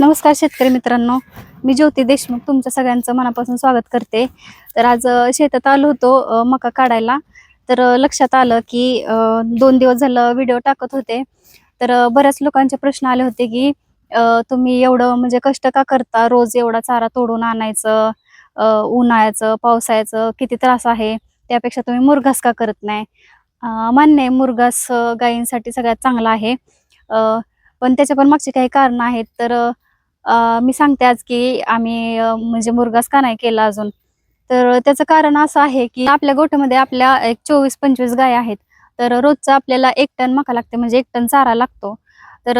नमस्कार शेतकरी मित्रांनो. मी ज्योती देशमुख तुमच्या सगळ्यांचं मनापासून स्वागत करते. तर आज शेतात आलो होतो मका काढायला. तर लक्षात आलं की दोन दिवस झालं व्हिडिओ टाकत होते. तर बऱ्याच लोकांचे प्रश्न आले होते की तुम्ही एवढं म्हणजे कष्ट का करता? रोज एवढा चारा तोडून आणायचं उन्हाळ्याचं पावसाळ्याचं किती त्रास आहे? त्यापेक्षा तुम्ही मुरघास का करत नाही? मान्य आहे मुरघास गायींसाठी सगळ्यात चांगला आहे. पण त्याच्या पण मागची काही कारणं आहेत. तर मी सांगते आज की आम्ही म्हणजे मुरगास का नाही केला अजून. तर त्याचं कारण असं आहे की आपल्या गोठ्यामध्ये आपल्या एक चोवीस पंचवीस गाय आहेत. तर रोजचं आपल्याला एक टन मका लागते म्हणजे एक टन चारा लागतो. तर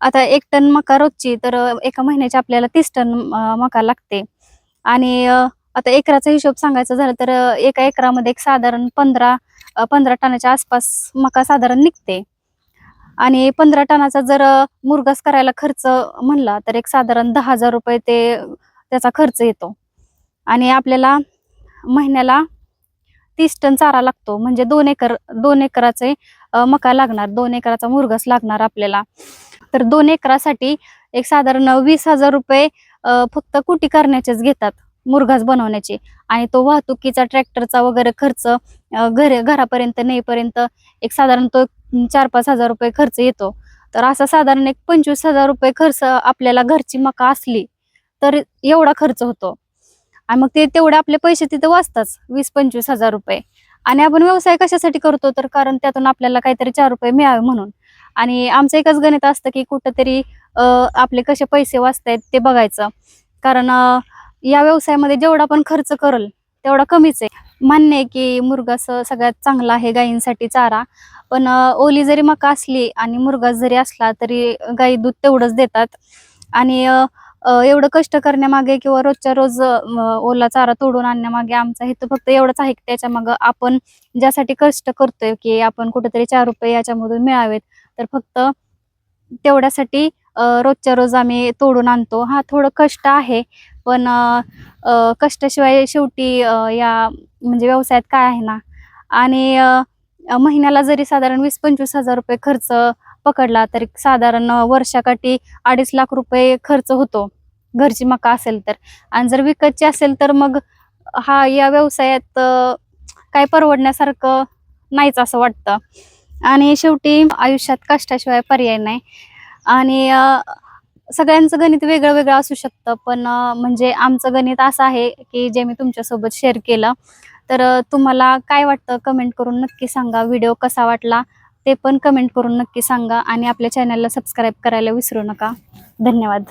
आता एक टन मका रोजची तर एका महिन्याची आपल्याला तीस टन मका लागते. आणि आता एकराचा हिशोब सांगायचा झाला तर एका एकरामध्ये एक साधारण पंधरा पंधरा टनाच्या आसपास मका साधारण निघते. आणि पंधरा टनाचा जर मुरगास करायला खर्च म्हणला तर एक साधारण दहा हजार रुपये ते त्याचा खर्च येतो. आणि आपल्याला महिन्याला तीस टन चारा लागतो. म्हणजे दोन एकर दोन एकराचे मका लागणार दोन एकराचा मुरगास लागणार आपल्याला. तर दोन एकरासाठी एक साधारण वीस हजार रुपये फक्त कुटी करण्याचेच घेतात मुरघास बनवण्याचे. आणि तो वाहतुकीचा ट्रॅक्टरचा वगैरे खर्च घर घरापर्यंत नेईपर्यंत एक साधारण तो चार पाच हजार रुपये खर्च येतो. तर असा साधारण एक पंचवीस हजार रुपये खर्च आपल्याला घरची मका असली तर एवढा खर्च होतो. आणि मग ते तेवढे आपले पैसे तिथे वाचतात वीस पंचवीस हजार रुपये. आणि आपण व्यवसाय कशासाठी करतो? तर कारण त्यातून आपल्याला काहीतरी चार रुपये मिळावे म्हणून. आणि आमचं एकच गणित असतं की कुठंतरी आपले कसे पैसे वाचतायत ते बघायचं. कारण या व्यवसायामध्ये जेवढा पण खर्च करल तेवढा कमीच आहे. मान्य आहे की मुरगास सगळ्यात चांगला आहे गायींसाठी चारा. पण ओली जरी मका असली आणि मुरगा जरी असला तरी गायी दूध तेवढंच देतात. आणि एवढं कष्ट करण्यामागे किंवा रोजच्या रोज ओला चारा तोडून आणण्यामागे आमचा हेतू फक्त एवढंच आहे की त्याच्यामागं आपण ज्यासाठी कष्ट करतोय की आपण कुठेतरी चार रुपये याच्यामधून मिळावेत. तर फक्त तेवढ्यासाठी रोजच्या रोज आम्ही तोडून आणतो. हा थोडं कष्ट आहे. पण कष्टाशिवाय शेवटी या म्हणजे व्यवसायात काय आहे ना? आणि महिन्याला जरी साधारण वीस पंचवीस हजार रुपये खर्च पकडला तरी साधारण वर्षाकाठी अडीच लाख रुपये खर्च होतो. घरची मका असेल तर. आणि जर विकतची असेल तर मग हा या व्यवसायात काय परवडण्यासारखं नाहीच असं वाटतं. आणि शेवटी आयुष्यात कष्टाशिवाय पर्याय नाही. आणि सगळ्यांचं गणित वेगळं वेगळं असू शकतं पण म्हणजे आमचं गणित असं आहे की जे मी तुमच्यासोबत शेअर केलं. तर तुम्हाला काय वाटतं कमेंट करून नक्की सांगा. व्हिडिओ कसा वाटला ते पण कमेंट करून नक्की सांगा आणि आपल्या चॅनलला सबस्क्राईब करायला विसरू नका. धन्यवाद.